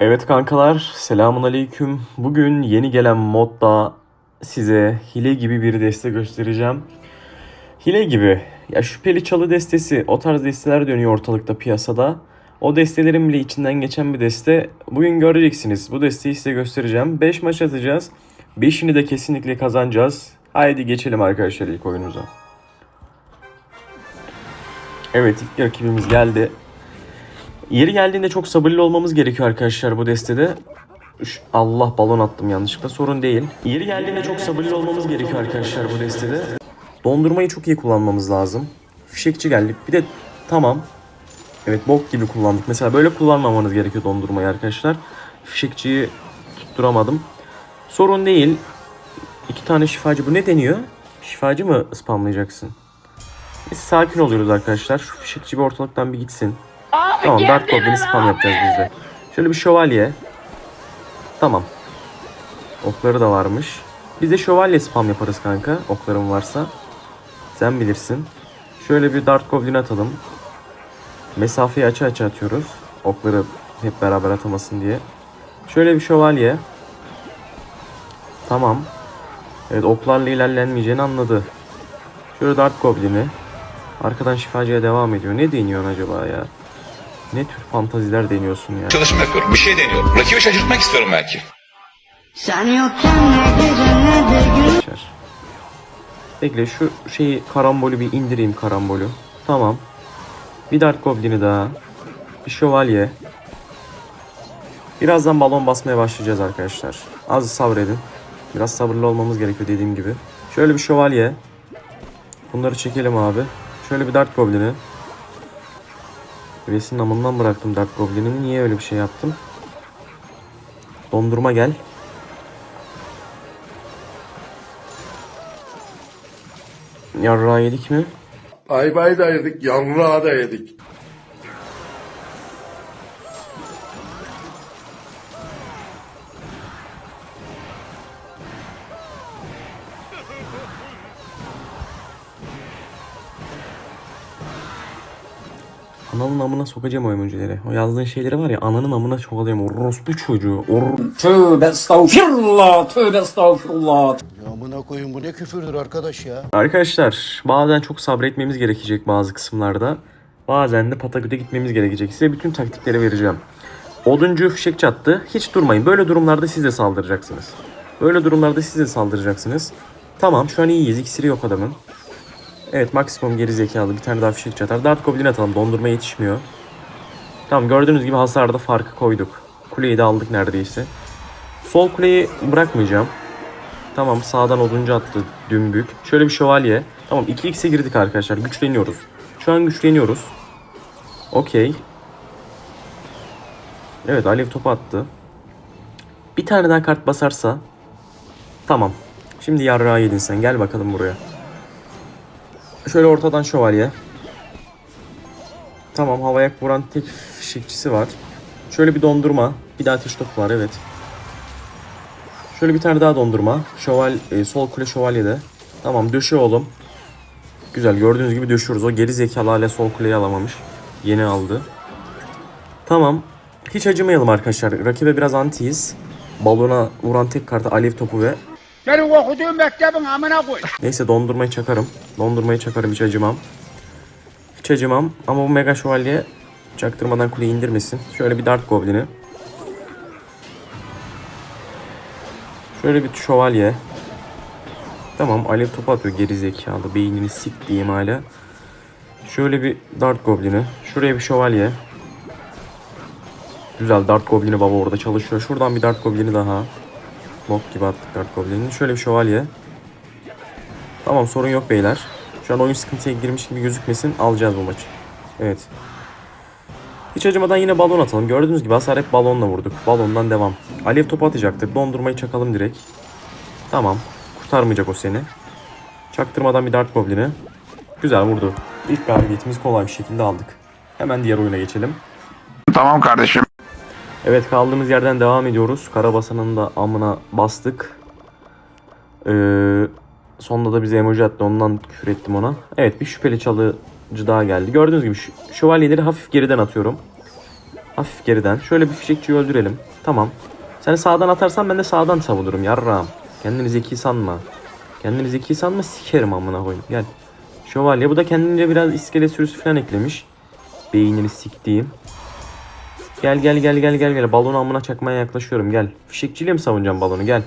Evet kankalar, selamun aleyküm. Bugün yeni gelen modda size hile gibi bir deste göstereceğim. Hile gibi. Ya şüpheli çalı destesi, o tarz desteler dönüyor ortalıkta piyasada. O destelerin bile içinden geçen bir deste. Bugün göreceksiniz. Bu desteği size göstereceğim. 5 maç atacağız. 5'ini de kesinlikle kazanacağız. Haydi geçelim arkadaşlar ilk oyunumuza. Evet ilk rakibimiz geldi. Yeri geldiğinde çok sabırlı olmamız gerekiyor arkadaşlar bu destede. Allah balon attım yanlışlıkla sorun değil. Yeri geldiğinde çok sabırlı olmamız gerekiyor arkadaşlar bu destede. Dondurmayı çok iyi kullanmamız lazım. Fişekçi geldi. Bir de tamam. Evet bok gibi kullandık. Mesela böyle kullanmamanız gerekiyor dondurmayı arkadaşlar. Fişekçiyi tutturamadım. Sorun değil. İki tane şifacı. Bu ne deniyor? Şifacı mı spamlayacaksın? Biz sakin oluyoruz arkadaşlar. Şu fişekçi bir ortalıktan bir gitsin. Tamam Dark Goblin'i spam yapacağız biz de. Şöyle bir şövalye. Tamam. Okları da varmış. Biz de şövalye spam yaparız kanka. Okların varsa. Sen bilirsin. Şöyle bir Dark Goblin atalım. Mesafeyi açı açı atıyoruz. Okları hep beraber atamasın diye. Şöyle bir şövalye. Tamam. Evet oklarla ilerlenmeyeceğini anladı. Şöyle Dark Goblin'i. Arkadan şifacıya devam ediyor. Ne deniyorsun acaba ya? Ne tür fantaziler deniyorsun ya? Çalışma yapıyorum. Bir şey deniyorum. Rakibi şaşırtmak istiyorum belki. Sen yokken ne gece ne de gün Geçer. Bekle şu şeyi karambolü bir indireyim karambolü. Tamam. Bir Dark Goblin'i daha. Bir şövalye. Birazdan balon basmaya başlayacağız arkadaşlar. Az sabredin. Biraz sabırlı olmamız gerekiyor dediğim gibi. Şöyle bir şövalye. Bunları çekelim abi. Şöyle bir Dark Goblin'i. Resim namından bıraktım Dark Goblin'ini. Niye öyle bir şey yaptım? Dondurma gel. Yarrağı yedik mi? Ayvayı da yedik, yavruğa da yedik. Ananın amına sokacağım o emojileri. O yazdığın şeyleri var ya ananın amına sokacağım. Orospu çocuğu. Or Tövbe estağfirullah, tövbe estağfirullah. Ya amına koyun bu ne küfürdür arkadaş ya. Arkadaşlar bazen çok sabretmemiz gerekecek bazı kısımlarda. Bazen de pataküte gitmemiz gerekecek. Size bütün taktikleri vereceğim. Oduncu fişek çattı. Hiç durmayın. Böyle durumlarda siz de saldıracaksınız. Böyle durumlarda siz de saldıracaksınız. Tamam şu an iyiyiz. İksiri yok adamın. Evet maksimum geri zekalı. Bir tane daha fişek çatar. Dart Goblin atalım. Dondurma yetişmiyor. Tamam gördüğünüz gibi hasarda farkı koyduk. Kuleyi de aldık neredeyse. Sol kuleyi bırakmayacağım. Tamam sağdan oduncu attı dümbük. Şöyle bir şövalye. Tamam 2x'e girdik arkadaşlar. Güçleniyoruz. Şu an güçleniyoruz. Okey. Evet alev topu attı. Bir tane daha kart basarsa. Tamam. Şimdi yarrağı yedin sen. Gel bakalım buraya. Şöyle ortadan şövalye. Tamam havaya vuran tek fişekçisi var. Şöyle bir dondurma. Bir daha ateş topu var evet. Şöyle bir tane daha dondurma. Şöval, e, sol kule şövalyede. Tamam döşe oğlum. Güzel gördüğünüz gibi döşüyoruz. O geri zekalı hala sol kuleyi alamamış. Yeni aldı. Tamam. Hiç acımayalım arkadaşlar. Rakibe biraz antiyiz. Balona vuran tek kartı alev topu ve Senin okuduğun mektebin amına koy. Neyse dondurmayı çakarım. Dondurmayı çakarım hiç acımam. Hiç acımam ama bu mega şövalye çaktırmadan kuleyi indirmesin. Şöyle bir dart goblini. Şöyle bir şövalye. Tamam alev topu atıyor geri. Beynini sik diyeyim hala. Şöyle bir dart goblini. Şuraya bir şövalye. Güzel dart goblini baba orada çalışıyor. Şuradan bir dart goblini daha. Bok gibi attık dart goblinini. Şöyle bir şövalye. Tamam sorun yok beyler. Şu an oyun sıkıntıya girmiş gibi gözükmesin. Alacağız bu maçı. Evet. Hiç acımadan yine balon atalım. Gördüğünüz gibi hasar hep balonla vurduk. Balondan devam. Alev topu atacaktır. Dondurmayı çakalım direkt. Tamam. Kurtarmayacak o seni. Çaktırmadan bir dart goblini. Güzel vurdu. İlk galibiyetimizi kolay bir şekilde aldık. Hemen diğer oyuna geçelim. Tamam kardeşim. Evet kaldığımız yerden devam ediyoruz. Karabasan'ın da amına bastık. Ee, sonunda da bize emoji attı ondan küfür ettim ona. Evet bir şüpheli çalıcı daha geldi. Gördüğünüz gibi şövalyeleri hafif geriden atıyorum. Hafif geriden. Şöyle bir fişekçiyi öldürelim. Tamam. Sen sağdan atarsan ben de sağdan savunurum yarrağım. Kendini zeki sanma. Kendini zeki sanma sikerim amına koyayım. Gel. Şövalye. Bu da kendince biraz iskelet sürüsü falan eklemiş. Beynini siktiğim. Gel gel gel gel gel gel. Balonu amına çakmaya yaklaşıyorum gel. Fişekçiyle mi savunacağım balonu gel.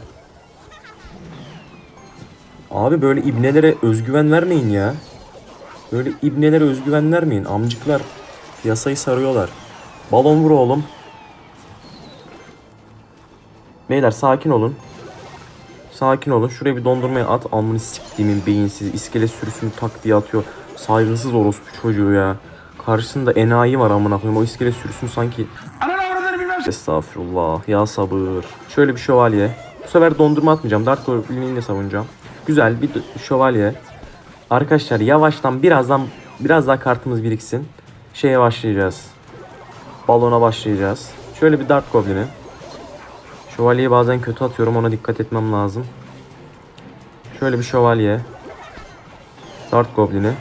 Abi böyle ibnelere özgüven vermeyin ya. Böyle ibnelere özgüven vermeyin. Amcıklar piyasayı sarıyorlar. Balon vur oğlum. Beyler sakin olun. Sakin olun. Şuraya bir dondurmaya at. Amını siktiğimin beyinsiz iskelet sürüsünü tak diye atıyor. Saygısız orospu çocuğu ya. Karşısında enayi var amına koyayım. O iskelet sürüsünü sanki... Estağfurullah. Ya sabır. Şöyle bir şövalye. Bu sefer dondurma atmayacağım. Dark Goblin'i savunacağım. Güzel bir şövalye. Arkadaşlar yavaştan birazdan biraz daha kartımız biriksin. Şeye başlayacağız. Balona başlayacağız. Şöyle bir Dart Goblin'i. Şövalyeyi bazen kötü atıyorum ona dikkat etmem lazım. Şöyle bir şövalye. Dart Goblin'i.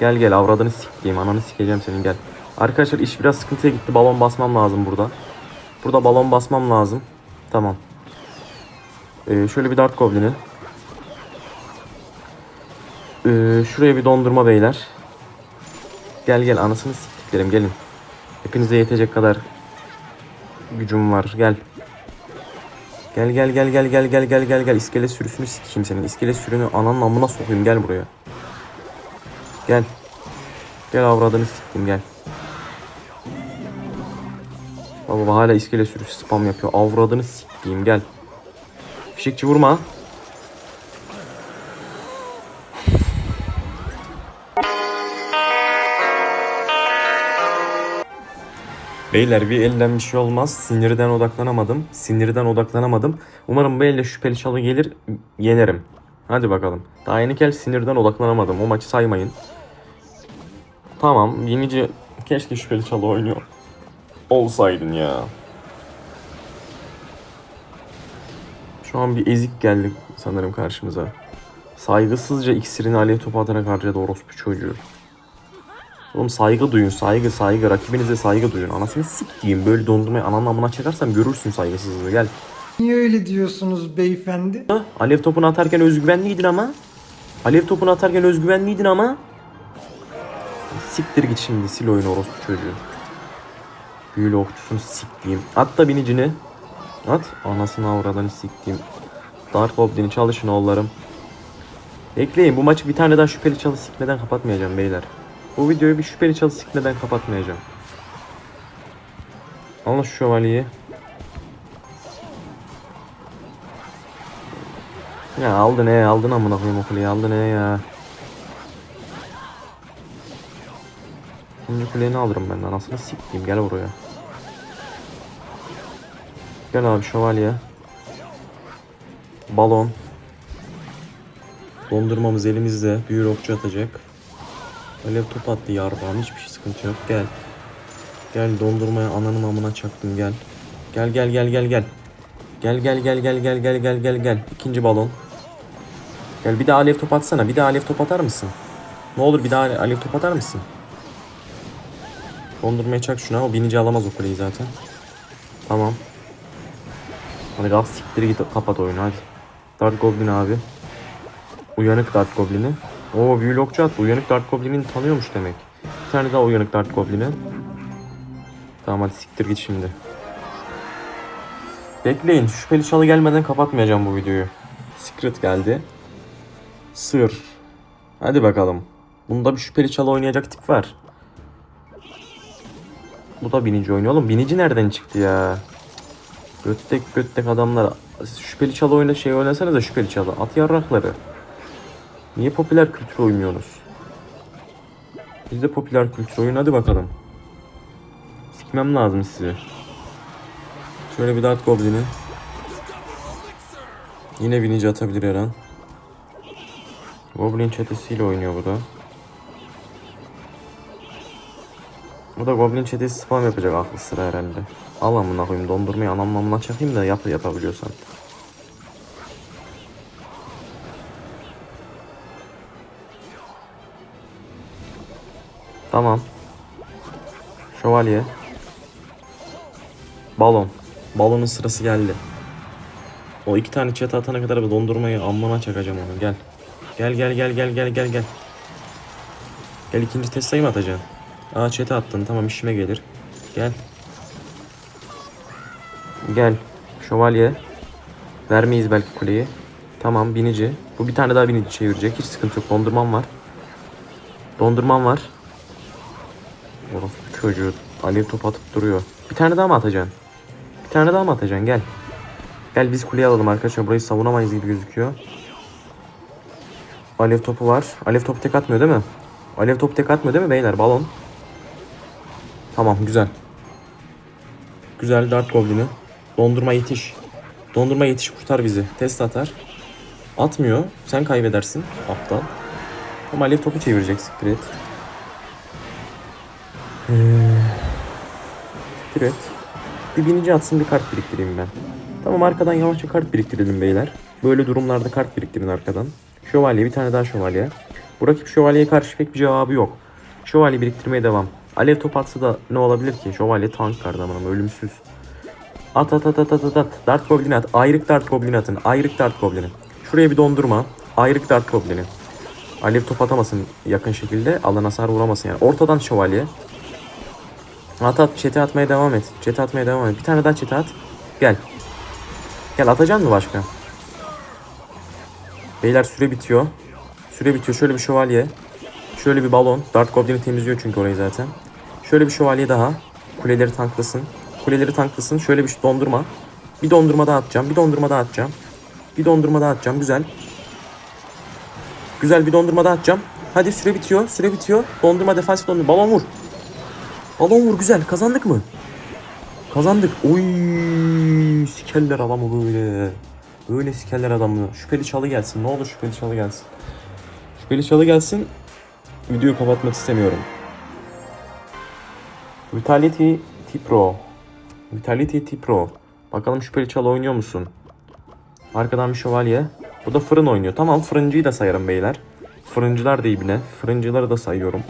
Gel gel avradını sikeyim ananı sikeceğim senin gel. Arkadaşlar iş biraz sıkıntıya gitti balon basmam lazım burada. Burada balon basmam lazım. Tamam. Ee, şöyle bir Dart Goblin'i. Ee, şuraya bir dondurma beyler. Gel gel anasını siktiklerim gelin. Hepinize yetecek kadar gücüm var. Gel. Gel gel gel gel gel gel gel gel gel iskelet sürüsünü sikeyim senin. İskelet sürünü ananın amına sokayım gel buraya. Gel. Gel avradını sikeyim gel. Baba hala iskelet sürüsü spam yapıyor. Avradını sikeyim gel. Fişekçi vurma. Beyler bir elden bir şey olmaz. Sinirden odaklanamadım. Sinirden odaklanamadım. Umarım bu elde şüpheli çalı gelir. Yenerim. Hadi bakalım. Daha yeni kez sinirden odaklanamadım. O maçı saymayın. Tamam. Yenici keşke şüpheli çalı oynuyor. Olsaydın ya. Şu an bir ezik geldi sanırım karşımıza. Saygısızca iksirini alev topu atarak harcadı orospu çocuğu. Oğlum saygı duyun saygı saygı rakibinize saygı duyun. Anasını sikeyim böyle dondurmayı ananın amına çakarsam görürsün saygısızlığı gel. Niye öyle diyorsunuz beyefendi? Ha, Alev topunu atarken özgüvenliydin ama. Alev topunu atarken özgüvenliydin ama. Siktir git şimdi sil oyunu orospu çocuğu. Büyülü okçusunu siktiğim. At da binicini. At. Anasını avradanı siktiğim. Dark Goblin'i çalışın oğullarım. Bekleyin bu maçı bir tane daha şüpheli çalı sikmeden kapatmayacağım beyler. Bu videoyu bir şüpheli çalı sikmeden kapatmayacağım. Al şu şövalyeyi. Ya aldı ne aldın amına koyayım o kuleyi aldı ne ya. Ne alırım ben de anasını sikeyim gel buraya. Gel abi şövalye. Balon. Dondurmamız elimizde. Büyür okçu atacak. Alev top attı yarbağım hiçbir şey sıkıntı yok gel. Gel dondurmaya ananın amına çaktım gel. Gel gel gel gel gel. Gel gel gel gel gel gel gel gel gel. İkinci balon. Gel bir daha alev top atsana. Bir daha alev top atar mısın? Ne olur bir daha alev top atar mısın? Dondurmaya çak şuna. O binici alamaz o kuleyi zaten. Tamam. Hadi kalk siktir git kapat oyunu hadi. Dark Goblin abi. Uyanık Dark Goblin'i. Oo büyülü okçu attı. Uyanık Dark Goblin'i tanıyormuş demek. Bir tane daha uyanık Dark Goblin'i. Tamam hadi siktir git şimdi. Bekleyin. Şüpheli çalı gelmeden kapatmayacağım bu videoyu. Secret geldi. Sır. Hadi bakalım. Bunda bir şüpheli çalı oynayacak tip var. Bu da binici oynuyor oğlum. Binici nereden çıktı ya? Göttek göttek adamlar. Şüpheli çalı oyna şey oynasanız şüpheli çalı. At yarrakları. Niye popüler kültür oynuyorsunuz? Biz de popüler kültür oyun hadi bakalım. Sikmem lazım sizi. Şöyle bir dart goblin'i. Yine binici atabilir her an. Goblin çetesiyle oynuyor bu da. Bu da Goblin çetesi spam yapacak aklı sıra herhalde. Al amına koyayım dondurmayı anam amına çakayım da yap yapabiliyorsan. Tamam. Şövalye. Balon. Balonun sırası geldi. O iki tane çete atana kadar bir dondurmayı ammana çakacağım onu. Gel. Gel gel gel gel gel gel gel. Gel ikinci Tesla'yı mı atacaksın? Aa çete attın tamam işime gelir. Gel. Gel. Şövalye. Vermeyiz belki kuleyi. Tamam binici. Bu bir tane daha binici çevirecek. Hiç sıkıntı yok. Dondurmam var. Dondurmam var. Orospu çocuğu alev top atıp duruyor. Bir tane daha mı atacaksın? Bir tane daha mı atacaksın? Gel. Gel biz kuleyi alalım arkadaşlar. Burayı savunamayız gibi gözüküyor. Alev topu var. Alev topu tek atmıyor değil mi? Alev topu tek atmıyor değil mi beyler? Balon. Tamam güzel. Güzel dart goblin'i. Dondurma yetiş. Dondurma yetiş kurtar bizi. Test atar. Atmıyor. Sen kaybedersin. Aptal. Ama alev topu çevirecek siktir et. Ee, siktir et. Bir binici atsın bir kart biriktireyim ben. Tamam arkadan yavaşça kart biriktirelim beyler. Böyle durumlarda kart biriktirin arkadan. Şövalye bir tane daha şövalye. Bu rakip şövalyeye karşı pek bir cevabı yok. Şövalye biriktirmeye devam. Alev top atsa da ne olabilir ki? Şövalye tank kardı aman ama ölümsüz. At at at at at at. Dart goblin at. Ayrık dart goblin atın. Ayrık dart goblini. Şuraya bir dondurma. Ayrık dart goblini. Alev top atamasın yakın şekilde. Alan hasar vuramasın yani. Ortadan şövalye. At at. Çete atmaya devam et. Çete atmaya devam et. Bir tane daha çete at. Gel. Gel atacaksın mı başka? Beyler süre bitiyor. Süre bitiyor. Şöyle bir şövalye. Şöyle bir balon. Dart Goblin'i temizliyor çünkü orayı zaten. Şöyle bir şövalye daha. Kuleleri tanklasın. Kuleleri tanklasın. Şöyle bir dondurma. Bir dondurma daha atacağım. Bir dondurma daha atacağım. Bir dondurma daha atacağım. Güzel. Güzel bir dondurma daha atacağım. Hadi süre bitiyor. Süre bitiyor. Dondurma defansif dondurma. Balon vur. Balon vur güzel. Kazandık mı? Kazandık. Oy sikerler adamı böyle. Böyle sikerler adamı. Şüpheli çalı gelsin. Ne olur şüpheli çalı gelsin. Şüpheli çalı gelsin. Videoyu kapatmak istemiyorum. Vitality T-Pro. Vitality T-Pro. Bakalım şüpheli çalı oynuyor musun? Arkadan bir şövalye. Bu da fırın oynuyor. Tamam fırıncıyı da sayarım beyler. Fırıncılar da ibne. Fırıncıları da sayıyorum.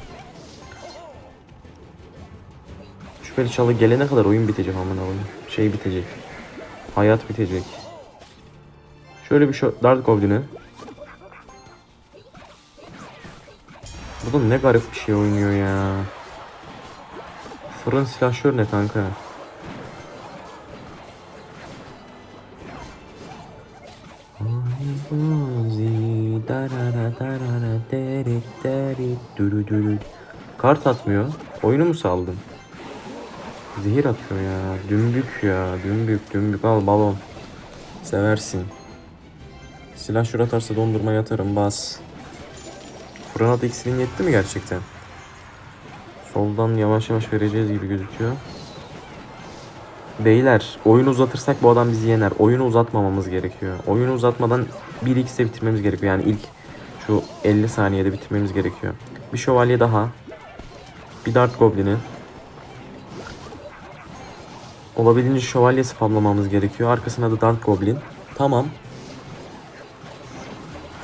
Şüpheli çalı gelene kadar oyun bitecek amına koyayım. Şey bitecek. Hayat bitecek. Şöyle bir şu Dart Goblin'i. Bu da ne garip bir şey oynuyor ya. Fırın silahşör ne kanka? Kart atmıyor. Oyunu mu saldın? Zehir atıyor ya. Dümbük ya. Dümbük dümbük. Al balon. Seversin. Silah şur atarsa dondurma yatarım bas. Fırınat iksirin yetti mi gerçekten? Soldan yavaş yavaş vereceğiz gibi gözüküyor. Beyler oyunu uzatırsak bu adam bizi yener. Oyunu uzatmamamız gerekiyor. Oyunu uzatmadan 1x'e bitirmemiz gerekiyor. Yani ilk şu 50 saniyede bitirmemiz gerekiyor. Bir şövalye daha. Bir dart goblini. Olabildiğince şövalye spamlamamız gerekiyor. Arkasına da Dart Goblin. Tamam.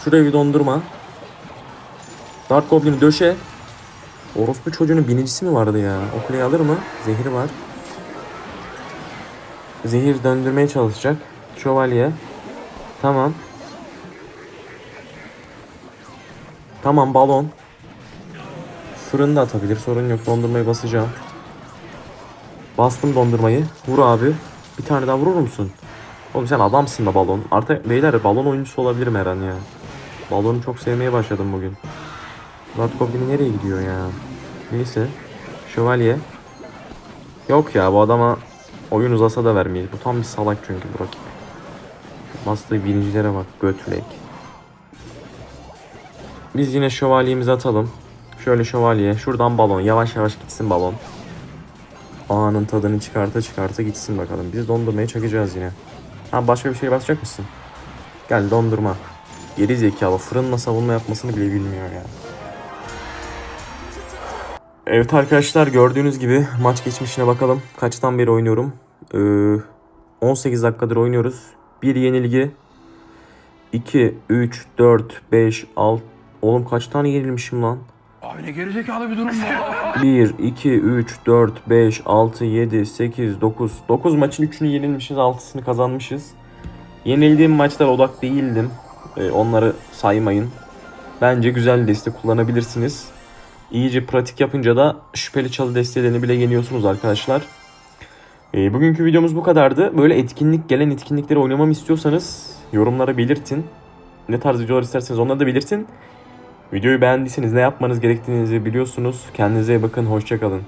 Şuraya bir dondurma. Dart Goblin'i döşe. Orospu çocuğunun binicisi mi vardı ya? O kuleyi alır mı? Zehri var. Zehir döndürmeye çalışacak. Şövalye. Tamam. Tamam balon. Fırın da atabilir. Sorun yok. Dondurmayı basacağım. Bastım dondurmayı. Vur abi. Bir tane daha vurur musun? Oğlum sen adamsın da balon. Artık beyler balon oyuncusu olabilirim her an ya. Balonu çok sevmeye başladım bugün. Dart Goblin nereye gidiyor ya? Neyse. Şövalye. Yok ya bu adama oyun uzasa da vermeyiz. Bu tam bir salak çünkü bu rakip. Bastığı birincilere bak. Götlek. Biz yine şövalyemizi atalım. Şöyle şövalye. Şuradan balon. Yavaş yavaş gitsin balon. Anın tadını çıkarta çıkarta gitsin bakalım. Biz dondurmaya çakacağız yine. Ha başka bir şey basacak mısın? Gel dondurma. Geri zekalı fırınla savunma yapmasını bile bilmiyor ya. Evet arkadaşlar gördüğünüz gibi maç geçmişine bakalım. Kaçtan beri oynuyorum? Ee, 18 dakikadır oynuyoruz. Bir yenilgi. 2, 3, 4, 5, 6. Oğlum kaç tane yenilmişim lan? Abi ne gerizekalı bir durum bu. 1, 2, 3, 4, 5, 6, 7, 8, 9. 9 maçın 3'ünü yenilmişiz, 6'sını kazanmışız. Yenildiğim maçlar odak değildim. Ee, onları saymayın. Bence güzel deste kullanabilirsiniz. İyice pratik yapınca da şüpheli çalı destelerini bile yeniyorsunuz arkadaşlar. Ee, bugünkü videomuz bu kadardı. Böyle etkinlik gelen etkinlikleri oynamamı istiyorsanız yorumlara belirtin. Ne tarz videolar isterseniz onları da belirtin. Videoyu beğendiyseniz ne yapmanız gerektiğinizi biliyorsunuz. Kendinize iyi bakın. Hoşçakalın.